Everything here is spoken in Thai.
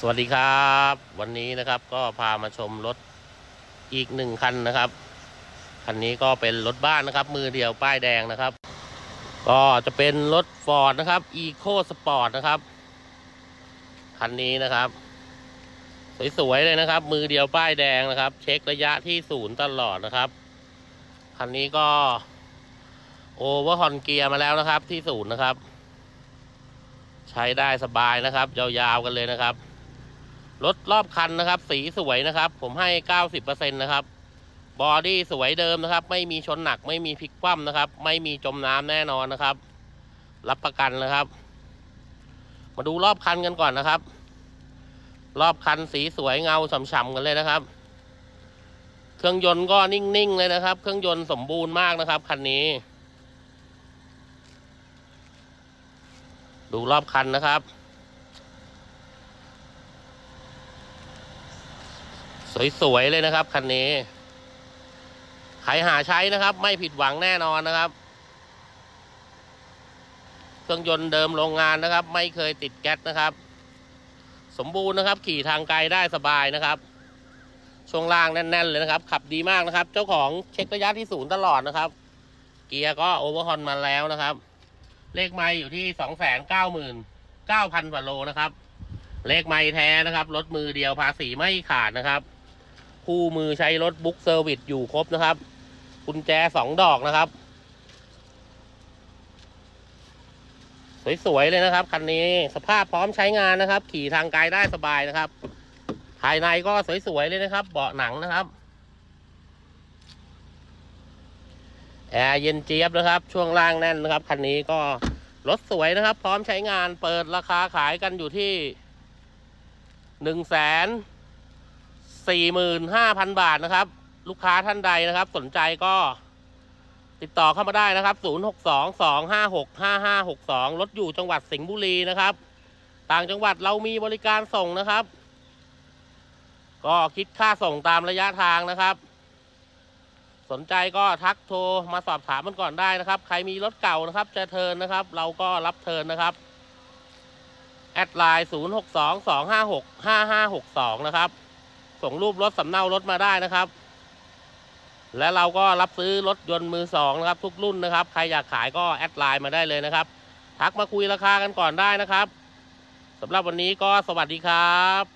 สวัสดีครับ วันนี้นะครับก็พามาชมรถอีกหนึ่งคันนะครับคันนี้ก็เป็นรถบ้านนะครับ มือเดียวป้ายแดงนะครับ ก็จะเป็นรถฟอร์ดนะครับ Eco Sport นะครับคันนี้นะครับ สวยๆเลยนะครับ มือเดียวป้ายแดงนะครับ เช็คระยะที่ศูนย์ตลอดนะครับคันนี้ก็โอเวอร์ฮอนเกียร์มาแล้วนะครับ ที่ศูนย์นะครับ ใช้ได้สบายนะครับยาวๆกันเลยนะครับ รถรอบคันนะครับ สีสวยนะครับ ผมให้เก้าสิบเปอร์เซ็นต์นะครับ บอดี้สวยเดิมนะครับ ไม่มีชนหนัก ไม่มีพลิกคว่ำนะครับ ไม่มีจมน้ำแน่นอนนะครับ รับประกันนะครับ มาดูรอบคันกันก่อนนะครับ รอบคันสีสวยเงาฉ่ำๆกันเลยนะครับ เครื่องยนต์ก็นิ่งๆเลยนะครับ เครื่องยนต์สมบูรณ์มากนะครับคันนี้ ดูรอบคันนะครับ สวยๆเลยนะครับคันนี้ใครหาใช้นะครับ ไม่ผิดหวังแน่นอนนะครับ เครื่องยนต์เดิมโรงงานนะครับ ไม่เคยติดแก๊สนะครับ สมบูรณ์นะครับ ขี่ทางไกลได้สบายนะครับช่วงล่างแน่น ๆ เลยนะครับ ขับดีมากนะครับ เจ้าของเช็คระยะที่ศูนย์ตลอดนะครับ เกียร์ก็โอเวอร์ฮอนมาแล้วนะครับ เลขไม้อยู่ที่สองแสนเก้าหมื่นเก้าพันกว่าโลนะครับ เลขไม้แท้นะครับ รถมือเดียวภาษีไม่ขาดนะครับ คู่มือใช้รถบุ๊กเซอร์วิสอยู่ครบนะครับกุญแจสองดอกนะครับ สวยๆเลยนะครับคันนี้สภาพพร้อมใช้งานนะครับ ขี่ทางไกลได้สบายนะครับ ภายในก็สวยๆเลยนะครับ เบาะหนังนะครับแอร์เย็นเจี๊ยบนะครับ ช่วงล่างแน่นนะครับคันนี้ก็รถสวยนะครับ พร้อมใช้งานเปิดราคาขายกันอยู่ที่หนึ่งแสน สี่หมื่นห้าพันบาทนะครับ ลูกค้าท่านใดนะครับ สนใจก็ติดต่อเข้ามาได้นะครับศูนย์หกสองสองห้าหกห้าห้าหกสองรถอยู่จังหวัดสิงห์บุรีนะครับ ต่างจังหวัดเรามีบริการส่งนะครับ ก็คิดค่าส่งตามระยะทางนะครับ สนใจก็ทักโทรมาสอบถามมันก่อนได้นะครับ ใครมีรถเก่านะครับ จะเทินนะครับ เราก็รับเทินนะครับ แอดไลน์ 0 6 2 2 5 6 5 5 6 2 นะครับ ส่งรูปรถสำเนารถมาได้นะครับ และเราก็รับซื้อรถยนต์มือสองนะครับทุกรุ่นนะครับ ใครอยากขายก็แอดไลน์มาได้เลยนะครับ ทักมาคุยราคากันก่อนได้นะครับสำหรับวันนี้ก็สวัสดีครับ